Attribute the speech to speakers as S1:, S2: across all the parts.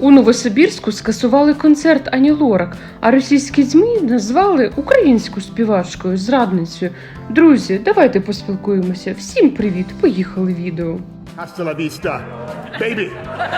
S1: У Новосибірську скасували концерт Ані Лорак, а російські ЗМІ назвали українську співачкою зрадницею. Друзі, давайте поспілкуємося. Всім привіт! Поїхали відео.
S2: Hasta la vista, baby.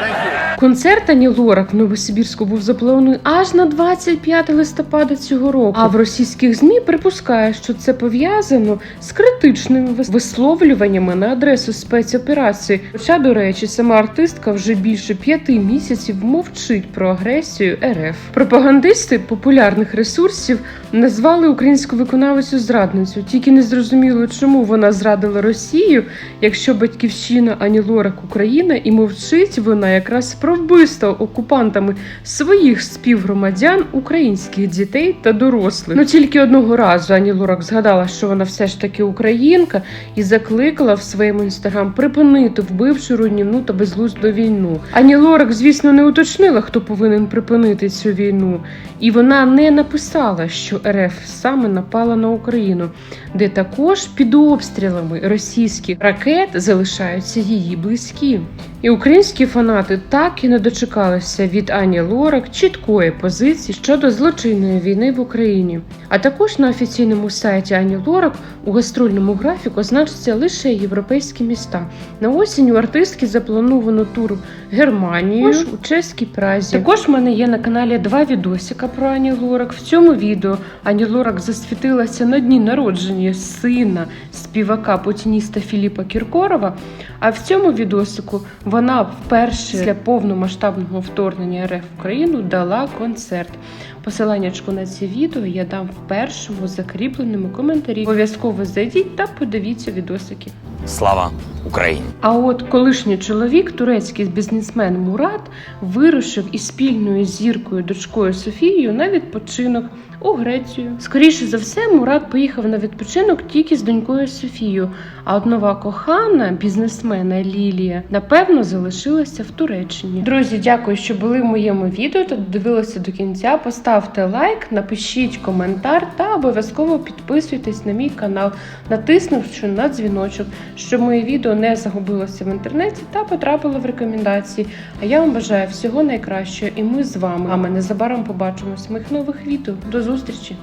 S2: Thank you.
S1: Концерт Ані Лорак в Новосибірську був запланований аж на 25 листопада цього року. А в російських змі припускає, що це пов'язано з критичними вис- висловлюваннями на адресу спецоперації. Хоча, до речі, сама артистка вже більше п'яти місяців мовчить про агресію РФ. Пропагандисти популярних ресурсів назвали українську виконавицю зрадницю. Тільки не зрозуміло, чому вона зрадила Росію, якщо батьківщина Ані Лорак Україна і мовчить вона якраз про вбивство окупантами своїх співгромадян, українських дітей та дорослих. Ну тільки одного разу Ані Лорак згадала, що вона все ж таки українка, і закликала в своєму інстаграм припинити вбивчу руйнівну та безглузду війну. Ані Лорак, звісно, не уточнила, хто повинен припинити цю війну, і вона не написала, що РФ саме напала на Україну, де також під обстрілами російських ракет залишаються її близькі. І українські фанати так і не дочекалися від Ані Лорак чіткої позиції щодо злочинної війни в Україні. А також на офіційному сайті Ані Лорак у гастрольному графіку значаться лише європейські міста. На осінь у артистки заплановано тур в Германію, у чеській Празі. Також в мене є на каналі два відосика про Ані Лорак. В цьому відео Ані Лорак засвітилася на дні народження сина співака путініста Філіпа Кіркорова. А в цьому відосику вона вперше після повномасштабного вторгнення РФ в Україну дала концерт. Посиланнячку на це відео я дам в першому закріпленому коментарі. Обов'язково зайдіть та подивіться відосики.
S3: Слава Україні!
S1: А от колишній чоловік, турецький бізнесмен Мурат, вирушив із спільною зіркою дочкою Софією на відпочинок у Грецію. Скоріше за все, Мурат поїхав на відпочинок тільки з донькою Софією. А от нова кохана бізнесмена Лілія напевно залишилася в Туреччині. Друзі, дякую, що були в моєму відео та додивилися до кінця. Поставте лайк, напишіть коментар та обов'язково підписуйтесь на мій канал, натиснувши на дзвіночок, щоб моє відео не загубилося в інтернеті та потрапило в рекомендації. А я вам бажаю всього найкращого, і ми з вами. А ми незабаром побачимось в моїх нових відео. До зустрічі!